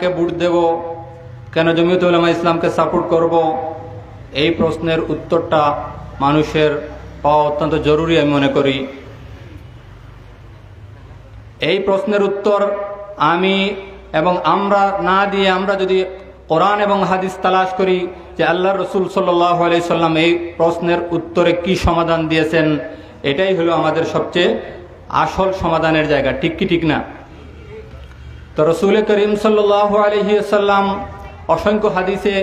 কাকে ভোট দেব। কেন জমিয়ত উলামা ইসলামকে সাপোর্ট করব? এই প্রশ্নের উত্তরটা মানুষের পাওয়া অত্যন্ত জরুরি আমি মনে করি। এই প্রশ্নের উত্তর আমি এবং আমরা না দিয়ে আমরা যদি কোরআন এবং হাদিস তালাশ করি যে আল্লাহ রসুল সাল্লাহ সাল্লাম এই প্রশ্নের উত্তরে কি সমাধান দিয়েছেন, এটাই হলো আমাদের সবচেয়ে আসল সমাধানের জায়গা। ঠিক কি ঠিক না? তো রসুল করিম সাল্লাহ আলহিসাল্লাম অসংখ্য হাদিসে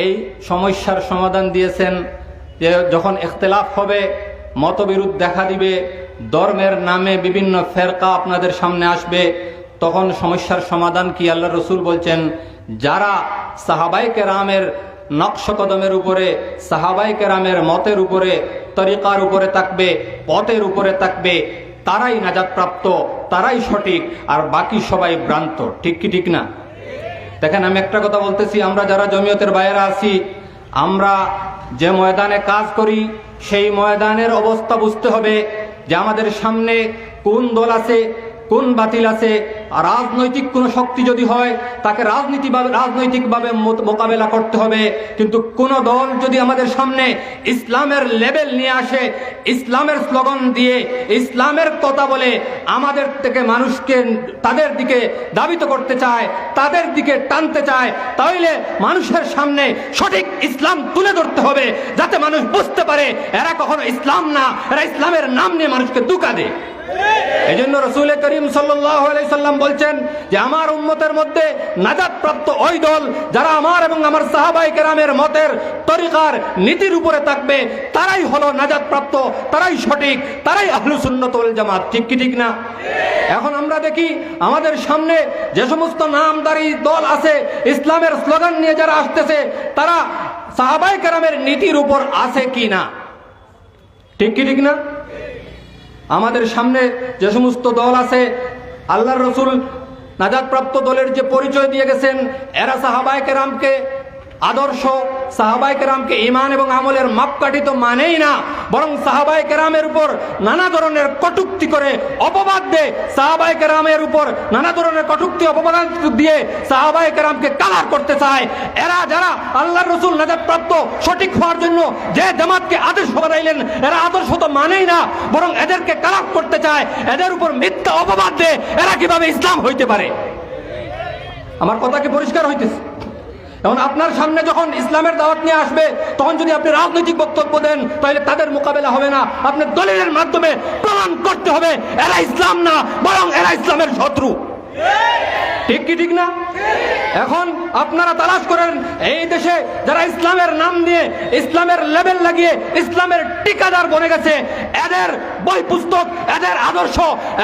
এই সমস্যার সমাধান দিয়েছেন যে যখন ইখতলাফ হবে, মতবিরোধ দেখা দিবে, ধর্মের নামে বিভিন্ন ফেরকা আপনাদের সামনে আসবে, তখন সমস্যার সমাধান কি আল্লাহ রসুল বলছেন? যারা সাহাবাই কেরামের নকশ কদমের উপরে, সাহাবাই কেরামের মতের উপরে, তরিকার উপরে থাকবে, পথের উপরে থাকবে তারাই নাজাদপ্রাপ্ত তারাই সঠিক, আর বাকি সবাই ভ্রান্ত। ঠিক কি, ঠিক না? দেখেন, আমি একটা কথা বলতেছি, আমরা যারা জমিয়তের বাইরে আছি, আমরা যে ময়দানে কাজ করি, সেই ময়দানের অবস্থা বুঝতে হবে যে আমাদের সামনে কোন দল আছে কোন বাতিল আছে? রাজনৈতিক কোন শক্তি যদি হয়, তাকে রাজনীতিভাবে রাজনৈতিকভাবে মোকাবেলা করতে হবে। কিন্তু কোন দল যদি আমাদের সামনে ইসলামের লেভেল নিয়ে আসে, ইসলামের স্লোগান দিয়ে, ইসলামের কথা বলে আমাদের থেকে মানুষকে তাদের দিকে দাবিত করতে চায়, তাদের দিকে টানতে চায় তাহলে মানুষের সামনে সঠিক ইসলাম তুলে ধরতে হবে, যাতে মানুষ বুঝতে পারে এরা কখনো ইসলাম না, এরা ইসলামের নাম নিয়ে মানুষকে দুকা দেয়। এই জন্য রসুল করিম সাল্লাম বলছেন যে আমার উম্মতের মধ্যে নাজাদ প্রাপ্ত ওই দল যারা আমার এবং আমার সাহাবাই কেরামের মতের তরিকার নীতির উপরে থাকবে, তারাই হলো নাজাদ প্রাপ্ত তারাই সঠিক, তারাই আহলু সুন্নতল জামাত। ঠিক কি ঠিক না? এখন আমরা দেখি আমাদের সামনে যে সমস্ত নামদারি দল আছে, ইসলামের স্লোগান নিয়ে যারা আসতেছে, তারা সাহাবাই কেরামের নীতির উপর আছে কি না ঠিক কি ঠিক না? আমাদের সামনে যে সমস্ত দল আছে, আল্লাহর রসুল নাজাদপ্রাপ্ত দলের যে পরিচয় দিয়ে গেছেন, এরা সাহাবায় কেরামকে আদর্শ সাহাবাই কেরামকে ইমান এবং আমলের মাপকাঠি তো মানেই না, বরং সাহাবাই কেরামের উপর নানা ধরনের কটুক্তি করে অপবাদ দেয়, সাহাবাই কেরামের উপর নানা ধরনের কটুক্তি অপবাদ দিয়ে সাহাবাই কেরামকে কালার করতে চায়। এরা যারা আল্লাহ রসুল নাজাদ প্রাপ্ত সঠিক হওয়ার জন্য যে জামাতকে আদর্শ বানাইলেন, এরা আদর্শ তো মানেই না, বরং এদেরকে কালার করতে চায়, এদের উপর মিথ্যা অপবাদ দেয় এরা কীভাবে ইসলাম হইতে পারে? আমার কথা কি পরিষ্কার হইতেছে? এখন আপনার সামনে যখন ইসলামের দাওয়াত নিয়ে আসবে, তখন যদি আপনি রাজনৈতিক বক্তব্য দেন, তাহলে তাদের মোকাবেলা হবে না। আপনার দলিলের মাধ্যমে প্রমাণ করতে হবে, এরা ইসলাম না, বরং এরা ইসলামের শত্রু। ঠিক কি ঠিক না? এখন আপনারা তালাশ করেন, এই দেশে যারা ইসলামের নাম দিয়ে ইসলামের লেবেল লাগিয়ে, ইসলামের টিকাদার বনে গেছে, এদের বই পুস্তক এদের আদর্শ,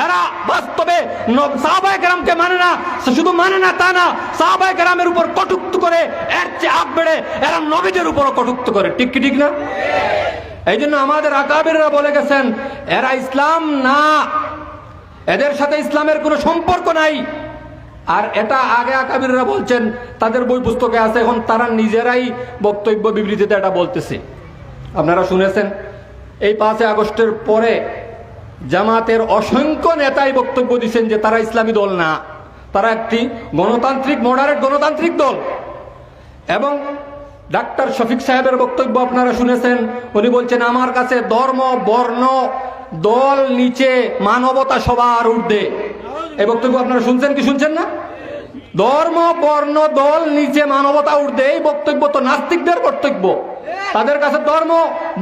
এরা বাস্তবে সাহাবায় কেরামকে মানে না, শুধু মানে না, তা না, সাহাবায় কেরামের উপর কটুক্ত করে, এর চেয়ে আগ বেড়ে, এরা নবীদের উপরও কটুক্ত করে। ঠিক কি ঠিক না? এই জন্য আমাদের আকাবিররা বলে গেছেন, এরা ইসলাম না। এদের সাথে ইসলামের কোনো সম্পর্ক নাই। আর এটা আগে আকাবিররা বলছেন, তাদের বই পুস্তকে আছে, এখন তারা নিজেরাই বক্তব্য বিবৃতিতে এটা বলতেছে। আপনারা শুনেছেন, এই পাঁচই আগস্টের পরে জামাতের অসংখ্য নেতাই বক্তব্য দিচ্ছেন যে তারা ইসলামী দল না। তারা একটি গণতান্ত্রিক, মডারেট গণতান্ত্রিক দল। এবং ডাক্তার শফিক সাহেবের বক্তব্য আপনারা শুনেছেন, উনি বলছেন, আমার কাছে ধর্ম, বর্ণ দল নিচে মানবতা সবার ঊর্ধ্বে। এই বক্তব্য আপনারা শুনছেন কি শুনছেন না? ধর্ম, বর্ণ, দল নিচে মানবতা ঊর্ধ্বে, এই বক্তব্য তো নাস্তিকদের কর্তব্য। তাদের কাছে ধর্ম,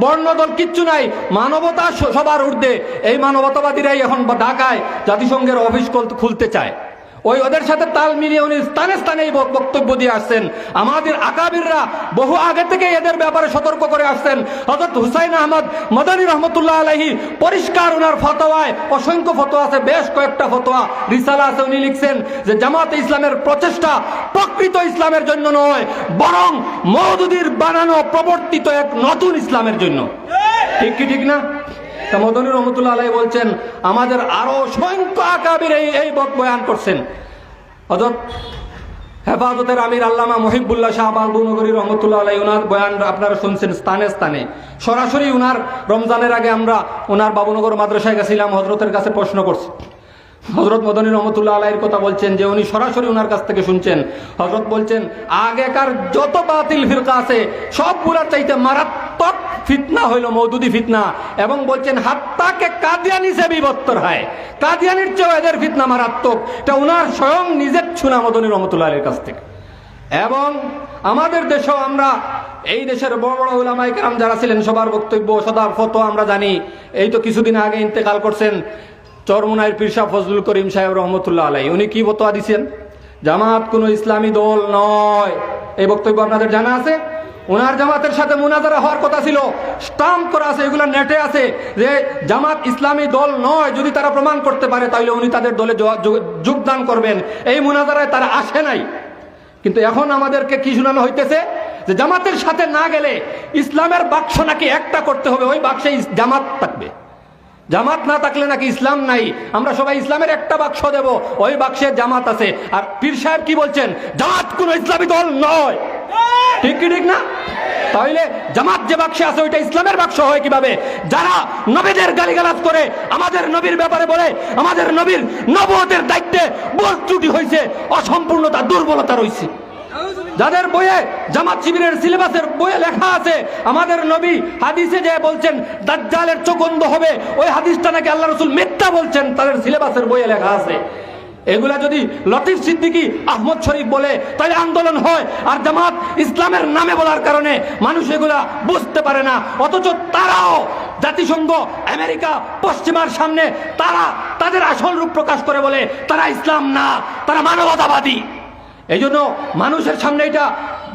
বর্ণ, দল কিচ্ছু নাই, মানবতা সবার ঊর্ধ্বে। এই মানবতাবাদীরাই এখন ঢাকায় জাতিসংঘের অফিস খুলতে চায়। ওই ওদের সাথে তাল মিলিয়ে উনি স্থানে স্থানে বক্তব্য দিয়ে আসছেন। আমাদের আকাবিররা বহু আগে থেকে এদের ব্যাপারে সতর্ক করে আসছেন। হজরত হুসাইন আহমদ মদানী রহমতুল্লাহ আলহী পরিষ্কার ওনার ফতোয়ায় অসংখ্য ফতোয়া আছে, বেশ কয়েকটা ফতোয়া, রিসালা আছে উনি লিখছেন যে জামাতে ইসলামের প্রচেষ্টা প্রকৃত ইসলামের জন্য নয়, বরং মৌদুদির বানানো, প্রবর্তিত এক নতুন ইসলামের জন্য। ঠিক কি ঠিক না? মদনী রহমতুল্লাহ আলাই বলছেন, আমাদের আরও অসংখ্য আকাবির এই এই বয়ান করছেন। হজরত হেফাজতের আমির আল্লামা মহিবুল্লাহ শাহ বাবুনগরী রহমতুল্লাহ আলাই ওনার বয়ান আপনারা শুনছেন স্থানে স্থানে। সরাসরি উনার রমজানের আগে আমরা ওনার বাবুনগর মাদ্রাসায় গেছিলাম হজরতের কাছে প্রশ্ন করছি। হজরত মদনী রহমতুল্লাহ আলাইয়ের কথা বলছেন যে উনি সরাসরি ওনার কাছ থেকে শুনছেন। হজরত বলছেন, আগেকার যত বাতিল ফিরকা আছে, সবগুলার চাইতে মারাত্মক ফিতনা হইল মৌদুদি ফিতনা এবং বলছেন, হাত্তাকে কাদিয়ানি সে বিবত্তর হয়। কাদিয়ানির চেয়েও এদের ফিতনা মারাত্মক। এটা উনার স্বয়ং নিজের ছুনা মদনী রহমতুল্লাহ আলাইয়ের কাছ থেকে। এবং আমাদের দেশেও আমরা, এই দেশের বড় বড় ওলামাই কেরাম যারা ছিলেন, সবার বক্তব্য সদার ফতো আমরা জানি। এই তো কিছুদিন আগে ইন্তেকাল করছেন চরমুনাইর পীরশা ফজলুল করিম সাহেব রহমতুল্লাহ আলাই। উনি কি ফতোয়া দিছেন? জামাত কোনো ইসলামী দল নয়। এই বক্তব্য আপনাদের জানা আছে? ওনার জামাতের সাথে মুনাজারা হওয়ার কথা ছিল। স্টাম্প করা আছে, এগুলো নেটে আছে যে জামাত ইসলামী দল নয়, যদি তারা প্রমাণ করতে পারে, তাহলে উনি তাদের দলে যোগ- যোগ- যোগদান করবেন। এই মুনাজারায় তারা আসে নাই। কিন্তু এখন আমাদেরকে কি শোনানো হইতেছে? যে জামাতের সাথে না গেলে ইসলামের বাক্স নাকি একটা করতে হবে, ওই বাক্সে জামাত থাকবে। জামাত না থাকলে নাকি ইসলাম নাই। আমরা সবাই ইসলামের একটা বাক্স দেব, ওই বাক্সে জামাত আছে। আর পীর সাহেব কি বলছেন? জামাত কোন ইসলামী দল নয়। ঠিক কি ঠিক না? তাহলে জামাত যে বাক্সে আছে, ওইটা ইসলামের বাক্স হয় কীভাবে? যারা নবীদের গালিগালাজ করে, আমাদের নবীর ব্যাপারে বলে, আমাদের নবীর নবতের দায়িত্বে ভুল ত্রুটি হয়েছে, অসম্পূর্ণতা, দুর্বলতা রয়েছে। যাদের বইয়ে জামাত শিবিরের সিলেবাসের বইয়ে লেখা আছে, আমাদের নবী হাদিসে যে বলছেন, দাজ্জালের চোখ হবে ওই হাদিসটা নাকি আল্লাহ রসুল মিথ্যা বলছেন, তাদের সিলেবাসের বইয়ে লেখা আছে। এগুলা যদি লতিফ সিদ্দিকি আহমদ শরীফ বলে, তাহলে আন্দোলন হয়। আর জামাত ইসলামের নামে বলার কারণে মানুষ এগুলা বুঝতে পারে না। অথচ তারাও জাতিসংঘ, আমেরিকা, পশ্চিমার সামনে তারা তাদের আসল রূপ প্রকাশ করে বলে, তারা ইসলাম না, তারা মানবতাবাদী। এই জন্য মানুষের সামনে এটা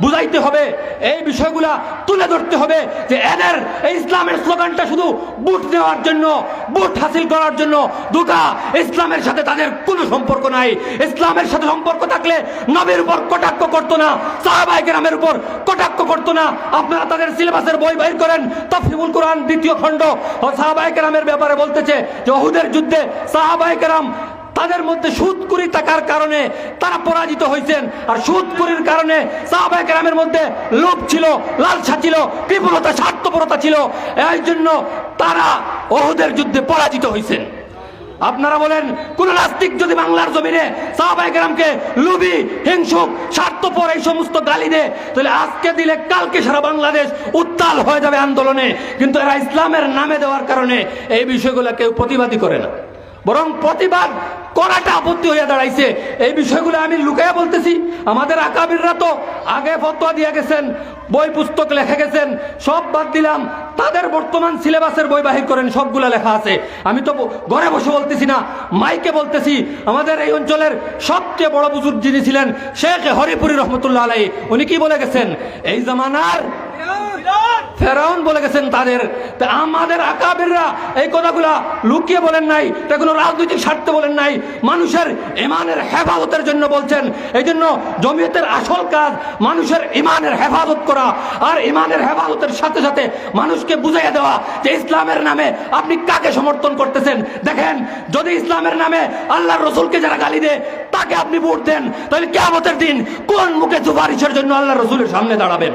বুঝাইতে হবে, এই বিষয়গুলা তুলে ধরতে হবে যে এদের এই ইসলামের স্লোগানটা শুধু বুট নেওয়ার জন্য বুট হাসিল করার জন্য, দুটা ইসলামের সাথে তাদের কোনো সম্পর্ক নাই। ইসলামের সাথে সম্পর্ক থাকলে নবীর উপর কটাক্ষ করতো না সাহাবাই গ্রামের উপর কটাক্ষ করতো না। আপনারা তাদের সিলেবাসের বই বাইর করেন তফিমুল কোরআন দ্বিতীয় খণ্ড। ও সাহাবাই গ্রামের ব্যাপারে বলতেছে যে অহুদের যুদ্ধে সাহাবাই গ্রাম তাদের মধ্যে সুদকুরি থাকার কারণে তারা পরাজিত হয়েছেন। আর সুদকুরির কারণে সাহাবায়ে কেরামের মধ্যে লোভ ছিল, লালসা ছিল, বিপুলতা, স্বার্থপরতা ছিল। এই জন্য তারা ওহুদের যুদ্ধে পরাজিত হয়েছেন। আপনারা বলেন, কোন নাস্তিক যদি বাংলার জমিনে সাহাবাই গ্রামকে লুবি হিংসুক, স্বার্থপর এই সমস্ত গালি দেয়, তাহলে আজকে দিলে কালকে সারা বাংলাদেশ উত্তাল হয়ে যাবে আন্দোলনে। কিন্তু এরা ইসলামের নামে দেওয়ার কারণে এই বিষয়গুলো কেউ প্রতিবাদী করে না। বরং প্রতিবাদ করাটা আপত্তি হয়ে দাঁড়াইছে। এই বিষয়গুলো আমি লুকাইয়া বলতেছি। আমাদের আকাবিররা তো আগে ফতোয়া দিয়ে গেছেন, বই পুস্তক লেখে গেছেন, সব বাদ দিলাম। তাদের বর্তমান সিলেবাসের বই বাহির করেন, সবগুলা লেখা আছে। আমি তো ঘরে বসে বলতেছি না, মাইকে বলতেছি। আমাদের এই অঞ্চলের সবচেয়ে বড় বুজুর্গ যিনি ছিলেন, শেখ হরিপুরি রহমতুল্লাহ আলাই উনি কি বলে গেছেন? এই জামানার ফেরাউন বলে গেছেন তাদের। তা আমাদের আকাবেররা এই কথাগুলা লুকিয়ে বলেন নাই, তা কোনো রাজনৈতিক স্বার্থে বলেন নাই। মানুষের ইমানের হেফাজতের জন্য বলছেন, এই জন্য জমিয়তের আসল কাজ মানুষের ইমানের হেফাজত করা আর ইমানের হেফাজতের সাথে সাথে মানুষকে বুঝাইয়া দেওয়া যে ইসলামের নামে আপনি কাকে সমর্থন করতেছেন। দেখেন, যদি ইসলামের নামে আল্লাহর রসুলকে যারা গালি দেয়, তাকে আপনি ভোট দেন, তাহলে কেমতের দিন কোন মুখে সুপারিশের জন্য আল্লাহ রসুলের সামনে দাঁড়াবেন?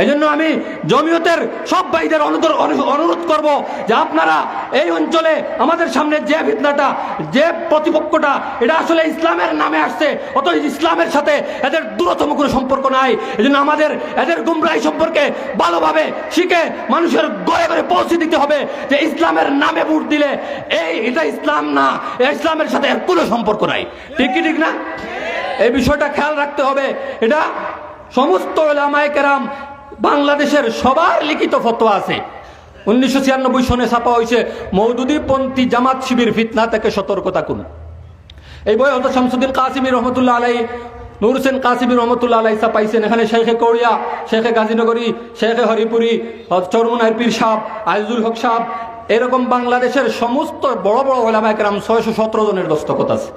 এই জন্য আমি জমিয়তের সব ভাইদের অনুরোধ অনুরোধ করব যে আপনারা এই অঞ্চলে আমাদের সামনে যে ফিতনাটা, যে প্রতিপক্ষটা, এটা আসলে ইসলামের নামে আসছে অত ইসলামের সাথে এদের দূরতম কোনো সম্পর্ক নাই। এই জন্য আমাদের এদের গুমরাই সম্পর্কে ভালোভাবে শিখে মানুষের ঘরে ঘরে পৌঁছে দিতে হবে যে ইসলামের নামে ভোট দিলে এই এটা ইসলাম না ইসলামের সাথে এর কোনো সম্পর্ক নাই। ঠিক কি ঠিক না? এই বিষয়টা খেয়াল রাখতে হবে। এটা সমস্ত ওলামায়ে কেরাম বাংলাদেশের সবার লিখিত ফতোয়া আছে। উনিশশো ছিয়ানব্বই সনে ছাপা হয়েছে মৌদুদিপন্থী জামাত শিবির ফিতনা থেকে সতর্ক থাকুন। এই বই হজরত শামসুদ্দিন কাসিমি রহমতুল্লাহ আলাই নুর হোসেন কাসিমি রহমতুল্লাহ আলাই ছাপাইছেন। এখানে শেখে কৌড়িয়া শেখে গাজীনগরী, শেখে হরিপুরি চরমুনার পীর সাহ আইজুল হক সাহ এরকম বাংলাদেশের সমস্ত বড় বড় ওলামায়করাম ছয়শো সতেরো জনের দস্তখত আছে।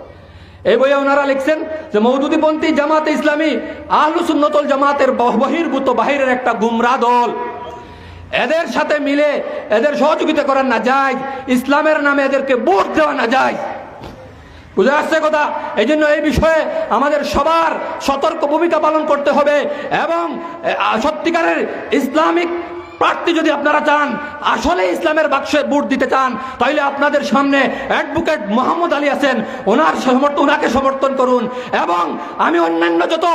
এই বইয়ে ওনারা লিখছেন যে মৌদুদিপন্থী জামাতে ইসলামী, আহলু সুন্নতল জামাতের বহ- বহির্ভূত বাহিরের একটা গুমরা দল। এদের সাথে মিলে এদের সহযোগিতা করা না যায়, ইসলামের নামে এদেরকে ভোট দেওয়া না যায়। বুঝে আসছে কথা? এই জন্য এই বিষয়ে আমাদের সবার সতর্ক ভূমিকা পালন করতে হবে এবং সত্যিকারের ইসলামিক প্রার্থী যদি আপনারা চান, আসলে ইসলামের বাক্সে ভোট দিতে চান তাহলে আপনাদের সামনে অ্যাডভোকেট মোহাম্মদ আলী আছেন। ওনার সমর্থন, ওনাকে সমর্থন করুন। এবং আমি অন্যান্য যত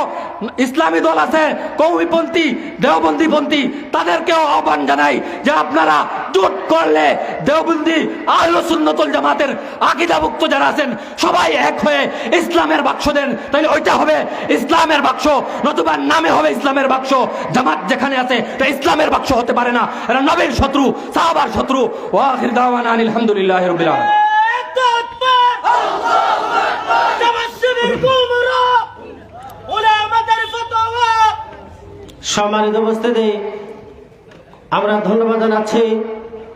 ইসলামী দল আছে, কৌমিপন্থী, দেওবন্দিপন্থী, তাদেরকেও আহ্বান জানাই যে আপনারা জোট করলে দেওবন্দি আহল সুন্নতুল জামাতের আকিদাভুক্ত যারা আছেন, সবাই এক হয়ে ইসলামের বাক্স দেন। তাহলে ওইটা হবে ইসলামের বাক্স, নতুবা নামে হবে ইসলামের বাক্স। জামাত যেখানে আছে, তা ইসলামের বাক্স হতে পারে না। এরা নবীর শত্রু, সাহাবার শত্রু। ওয়াখির দাওয়ানা আনিল হামদুলিল্লাহ রাব্বিল আলামিন। সম্মানিত উপস্থিতি, আমরা ধন্যবাদ জানাচ্ছি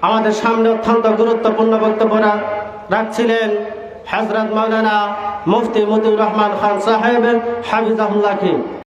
আমাদের সামনে অত্যন্ত গুরুত্বপূর্ণ বক্তব্য রাখছিলেন হজরত মৌলানা মুফতি মতিউর রহমান খান সাহেব হাফিজাহুল্লাহকে